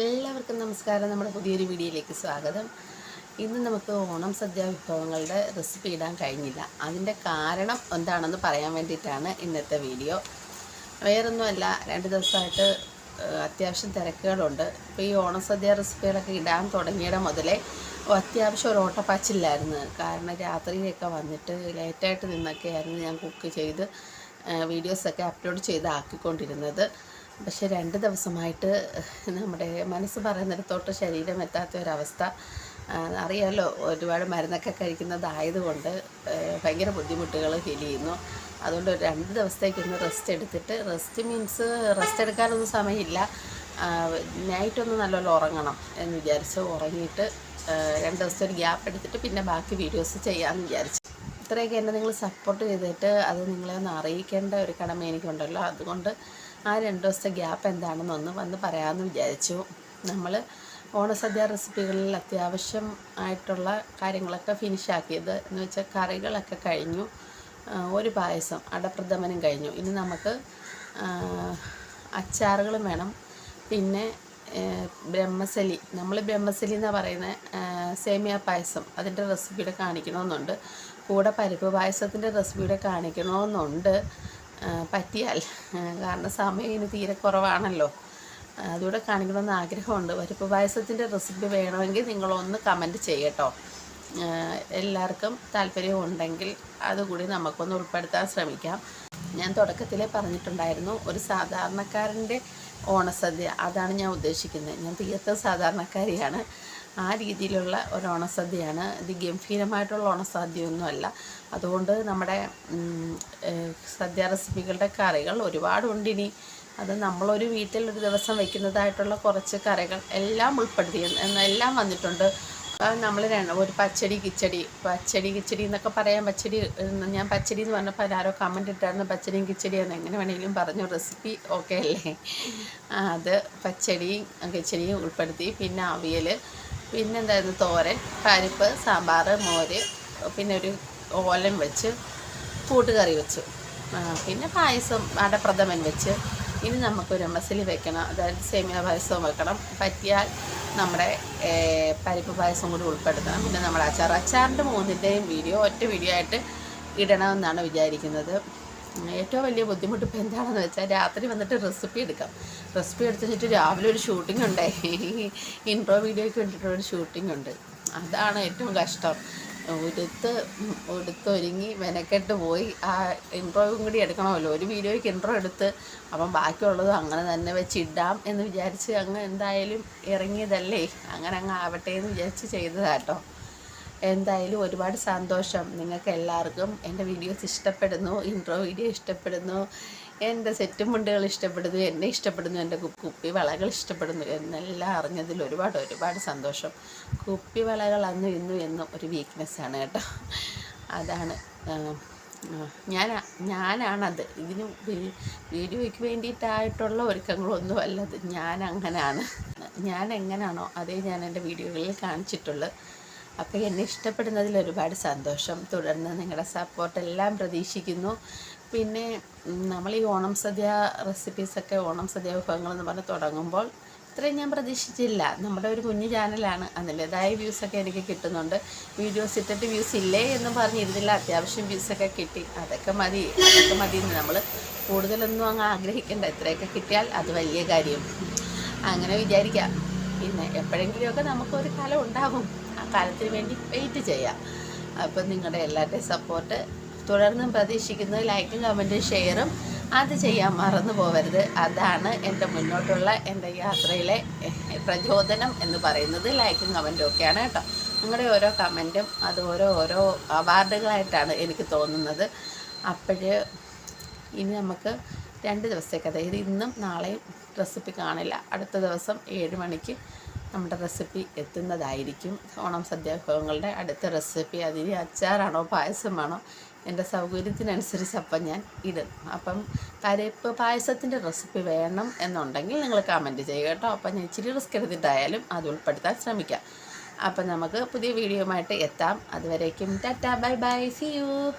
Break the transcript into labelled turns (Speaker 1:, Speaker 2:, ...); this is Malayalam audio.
Speaker 1: എല്ലാവർക്കും നമസ്കാരം. നമ്മുടെ പുതിയൊരു വീഡിയോയിലേക്ക് സ്വാഗതം. ഇന്ന് നമുക്ക് ഓണം സദ്യ വിഭവങ്ങളുടെ റെസിപ്പി ഇടാൻ കഴിഞ്ഞില്ല. അതിന്റെ കാരണം എന്താണെന്ന് പറയാൻ വേണ്ടിയിട്ടാണ് ഇന്നത്തെ വീഡിയോ. വേറൊന്നുമല്ല രണ്ട് ദിവസമായിട്ട് അത്യാവശ്യം തിരക്കുകളുണ്ട്. ഇപ്പോൾ ഈ ഓണം സദ്യ റെസിപ്പികളൊക്കെ ഇടാൻ തുടങ്ങിയത് മുതലേ അത്യാവശ്യം ഒരു ഓട്ടപ്പാച്ചില്ലായിരുന്നു കാരണം രാത്രിയിലൊക്കെ വന്നിട്ട് ലേറ്റായിട്ട് നിന്നൊക്കെയായിരുന്നു ഞാൻ കുക്ക് ചെയ്ത് വീഡിയോസൊക്കെ അപ്ലോഡ് ചെയ്ത് ആക്കിക്കൊണ്ടിരുന്നത്. പക്ഷെ രണ്ട് ദിവസമായിട്ട് നമ്മുടെ മനസ്സ് പറയുന്നിടത്തോട്ട് ശരീരം എത്താത്ത ഒരവസ്ഥ. അറിയാമല്ലോ ഒരുപാട് മരുന്നൊക്കെ കഴിക്കുന്നതായതുകൊണ്ട് ഭയങ്കര ബുദ്ധിമുട്ടുകൾ ഫീൽ ചെയ്യുന്നു. അതുകൊണ്ട് രണ്ട് ദിവസത്തേക്കൊന്ന് റെസ്റ്റ് എടുത്തിട്ട് റെസ്റ്റ് മീൻസ് റെസ്റ്റ് എടുക്കാനൊന്നും സമയമില്ല. നൈറ്റൊന്ന് നല്ലോണം ഉറങ്ങണം എന്ന് വിചാരിച്ച് ഉറങ്ങിയിട്ട് രണ്ട് ദിവസത്തെ ഒരു ഗ്യാപ്പ് എടുത്തിട്ട് പിന്നെ ബാക്കി വീഡിയോസ് ചെയ്യാമെന്ന് വിചാരിച്ചു. ഇത്രയൊക്കെ എന്നെ നിങ്ങൾ സപ്പോർട്ട് ചെയ്തിട്ട് അത് നിങ്ങളെ ഒന്ന് അറിയിക്കേണ്ട ഒരു കടമ എനിക്കുണ്ടല്ലോ. അതുകൊണ്ട് ആ രണ്ട് ദിവസത്തെ ഗ്യാപ്പ് എന്താണെന്നൊന്ന് വന്ന് പറയാമെന്ന് വിചാരിച്ചു. നമ്മൾ ഓണസദ്യ റെസിപ്പികളിൽ അത്യാവശ്യം ആയിട്ടുള്ള കാര്യങ്ങളൊക്കെ ഫിനിഷ് ആക്കിയത്. എന്ന് വെച്ചാൽ കറികളൊക്കെ കഴിഞ്ഞു. ഒരു പായസം അടപ്രഥമനും കഴിഞ്ഞു. ഇനി നമുക്ക് അച്ചാറുകളും വേണം. പിന്നെ ബ്രഹ്മസലി. നമ്മൾ ബ്രഹ്മസലി എന്ന് പറയുന്ന സേമിയ പായസം. അതിന്റെ റെസിപ്പിയുടെ കാണിക്കണമെന്നുണ്ട്. കൂടെ പരിപ്പ് പായസത്തിന്റെ റെസിപ്പിയുടെ കാണിക്കണമെന്നുണ്ട്. പറ്റിയാൽ. കാരണം സമയം ഇനി തീരെ കുറവാണല്ലോ. അതുകൂടെ കാണിക്കണമെന്ന് ആഗ്രഹമുണ്ട്. പരിപ്പ് പായസത്തിന്റെ റെസിപ്പി വേണമെങ്കിൽ നിങ്ങളൊന്ന് കമന്റ് ചെയ്യട്ടോ. എല്ലാവർക്കും താല്പര്യം ഉണ്ടെങ്കിൽ അതുകൂടി നമുക്കൊന്ന് ഉൾപ്പെടുത്താൻ ശ്രമിക്കാം. ഞാൻ തുടക്കത്തിലേ പറഞ്ഞിട്ടുണ്ടായിരുന്നു ഒരു സാധാരണക്കാരന്റെ ഓണസദ്യ. അതാണ് ഞാൻ ഉദ്ദേശിക്കുന്നത്. ഞാൻ തീർത്തും സാധാരണക്കാരിയാണ്. ആ രീതിയിലുള്ള ഒരു ഓണസദ്യയാണ്. ഇത് ഗംഭീരമായിട്ടുള്ള ഓണസദ്യയൊന്നുമല്ല അതുകൊണ്ട് നമ്മുടെ സദ്യ റെസിപ്പികളുടെ കറികൾ ഒരുപാടുണ്ട് ഇനി അത് നമ്മളൊരു വീട്ടിൽ ഒരു ദിവസം വെക്കുന്നതായിട്ടുള്ള കുറച്ച് കറികൾ എല്ലാം ഉൾപ്പെടുത്തി എല്ലാം വന്നിട്ടുണ്ട്. നമ്മൾ ഒരു പച്ചടി കിച്ചടി പച്ചടി കിച്ചടി എന്നൊക്കെ പറയാം പച്ചടി ഞാൻ പച്ചടി എന്ന് പറഞ്ഞപ്പോൾ ആരോ കമന്റ് ഇട്ടായിരുന്നു പച്ചടിയും കിച്ചടിയാണ് എങ്ങനെ വേണമെങ്കിലും പറഞ്ഞു. റെസിപ്പി ഓക്കെ അല്ലേ? അത് പച്ചടിയും കിച്ചടിയും ഉൾപ്പെടുത്തി. പിന്നെ അവിയൽ പിന്നെ എന്തായിരുന്നു തോരൻ പരിപ്പ് സാമ്പാർ മോര് പിന്നെ ഒരു ഓലൻ വെച്ച് കൂട്ടുകറി വെച്ചു. പിന്നെ പായസം അടപ്രഥമൻ വെച്ച്. ഇനി നമുക്കൊരു മസിലി വെക്കണം. അതായത് സേമിയ പായസവും വെക്കണം. പറ്റിയാൽ നമ്മുടെ പരിപ്പ് പായസം കൂടി ഉൾപ്പെടുത്തണം. പിന്നെ നമ്മുടെ അച്ചാർ അച്ചാറിന്റെ മൂന്നിന്റെയും വീഡിയോ ഒറ്റ വീഡിയോ ആയിട്ട് ഇടണമെന്നാണ് വിചാരിക്കുന്നത്. ഏറ്റവും വലിയ ബുദ്ധിമുട്ട് ഇപ്പോൾ എന്താണെന്ന് വെച്ചാൽ രാത്രി വന്നിട്ട് റെസിപ്പി എടുക്കാം. റെസിപ്പി എടുത്ത് വെച്ചിട്ട് രാവിലെ ഒരു ഷൂട്ടിംഗ് ഉണ്ട്. ഇൻട്രോ വീഡിയോയ്ക്ക് വേണ്ടിയിട്ട് ഒരു ഷൂട്ടിംഗ് ഉണ്ട്. അതാണ് ഏറ്റവും കഷ്ടം. ഉടുത്ത് ഉടുത്തൊരുങ്ങി മെനക്കെട്ട് പോയി. ആ ഇൻട്രോയും കൂടി എടുക്കണമല്ലോ. ഒരു വീഡിയോയ്ക്ക് ഇൻട്രോ എടുത്ത് അപ്പം ബാക്കിയുള്ളത് അങ്ങനെ തന്നെ വെച്ചിടാം എന്ന് വിചാരിച്ച് അങ്ങ് എന്തായാലും ഇറങ്ങിയതല്ലേ? അങ്ങനെ അങ്ങ് ആവട്ടെ എന്ന് വിചാരിച്ച് ചെയ്തതാട്ടോ. എന്തായാലും ഒരുപാട് സന്തോഷം നിങ്ങൾക്ക് എല്ലാവർക്കും എന്റെ വീഡിയോസ് ഇഷ്ടപ്പെടുന്നു ഇൻട്രോ വീഡിയോ ഇഷ്ടപ്പെടുന്നു എന്റെ സെറ്റും മുണ്ടുകൾ ഇഷ്ടപ്പെടുന്നു എന്നെ ഇഷ്ടപ്പെടുന്നു എന്റെ കുപ്പി വളകൾ ഇഷ്ടപ്പെടുന്നു എന്നെല്ലാം അറിഞ്ഞതിൽ ഒരുപാട് ഒരുപാട് സന്തോഷം. കുപ്പി വളകൾ അന്ന് ഇന്നും എന്നും ഒരു വീക്ക്നെസ്സാണ് കേട്ടോ. അതാണ് ഞാൻ ഞാനാണത്. ഇതിന് വീഡിയോയ്ക്ക് വേണ്ടിയിട്ടായിട്ടുള്ള ഒരുക്കങ്ങളൊന്നുമല്ലത് ഞാൻ അങ്ങനെയാണ് ഞാൻ എങ്ങനെയാണോ അതേ ഞാൻ എന്റെ വീഡിയോകളിൽ കാണിച്ചിട്ടുള്ളത്. അപ്പോൾ എന്നെ ഇഷ്ടപ്പെടുന്നതിൽ ഒരുപാട് സന്തോഷം. തുടർന്ന് നിങ്ങളുടെ സപ്പോർട്ട് എല്ലാം പ്രതീക്ഷിക്കുന്നു. പിന്നെ നമ്മൾ ഈ ഓണം സദ്യ റെസിപ്പീസൊക്കെ ഓണം സദ്യ വിഭവങ്ങളെന്ന് പറഞ്ഞ് തുടങ്ങുമ്പോൾ ഇത്രയും ഞാൻ പ്രതീക്ഷിച്ചില്ല. നമ്മുടെ ഒരു കുഞ്ഞു ചാനലാണ്. അതിന്റെതായ വ്യൂസൊക്കെ എനിക്ക് കിട്ടുന്നുണ്ട്. വീഡിയോസ് ഇട്ടിട്ട് വ്യൂസ് ഇല്ലേ എന്ന് പറഞ്ഞിരുന്നില്ല. അത്യാവശ്യം വ്യൂസൊക്കെ കിട്ടി. അതൊക്കെ മതി. അതൊക്കെ മതി നമ്മൾ കൂടുതലൊന്നും അങ്ങ് ആഗ്രഹിക്കേണ്ട. ഇത്രയൊക്കെ കിട്ടിയാൽ അത് വലിയ കാര്യം. അങ്ങനെ വിചാരിക്കാം. പിന്നെ എപ്പോഴെങ്കിലുമൊക്കെ നമുക്കൊരു കാലം ഉണ്ടാകും കാലത്തിന് വേണ്ടി വെയിറ്റ് ചെയ്യാം. അപ്പം നിങ്ങളുടെ എല്ലാവരുടെയും സപ്പോർട്ട് തുടർന്നും പ്രതീക്ഷിക്കുന്നത് ലൈക്കും കമന്റും ഷെയറും അത് ചെയ്യാൻ മറന്നു പോകരുത് അതാണ് എന്റെ മുന്നോട്ടുള്ള എന്റെ യാത്രയിലെ പ്രചോദനം എന്ന് പറയുന്നത്. ലൈക്കും കമന്റും ഒക്കെയാണ് കേട്ടോ. നിങ്ങളുടെ ഓരോ കമന്റും അത് ഓരോ ഓരോ അവാർഡുകളായിട്ടാണ് എനിക്ക് തോന്നുന്നത്. അപ്പോഴ് ഇനി നമുക്ക് രണ്ട് ദിവസത്തേക്ക് അതായത് ഇന്നും നാളെയും റെസിപ്പി കാണില്ല. അടുത്ത ദിവസം ഏഴ് മണിക്ക് നമ്മുടെ റെസിപ്പി എത്തുന്നതായിരിക്കും. ഓണം സദ്യ വിഭവങ്ങളുടെ അടുത്ത റെസിപ്പി. അതിന് അച്ചാറാണോ പായസമാണോ? എന്റെ സൗകര്യത്തിനനുസരിച്ച് അപ്പം ഞാൻ ഇടും. അപ്പം പരിപ്പ് പായസത്തിന്റെ റെസിപ്പി വേണം എന്നുണ്ടെങ്കിൽ നിങ്ങൾ കമന്റ് ചെയ്യുക കേട്ടോ. അപ്പം ഞാൻ ഇച്ചിരി റിസ്ക് എടുത്തിട്ടായാലും അത് ഉൾപ്പെടുത്താൻ ശ്രമിക്കാം. അപ്പം നമുക്ക് പുതിയ വീഡിയോയുമായിട്ട് എത്താം. അതുവരേക്കും tata. Bye bye. See you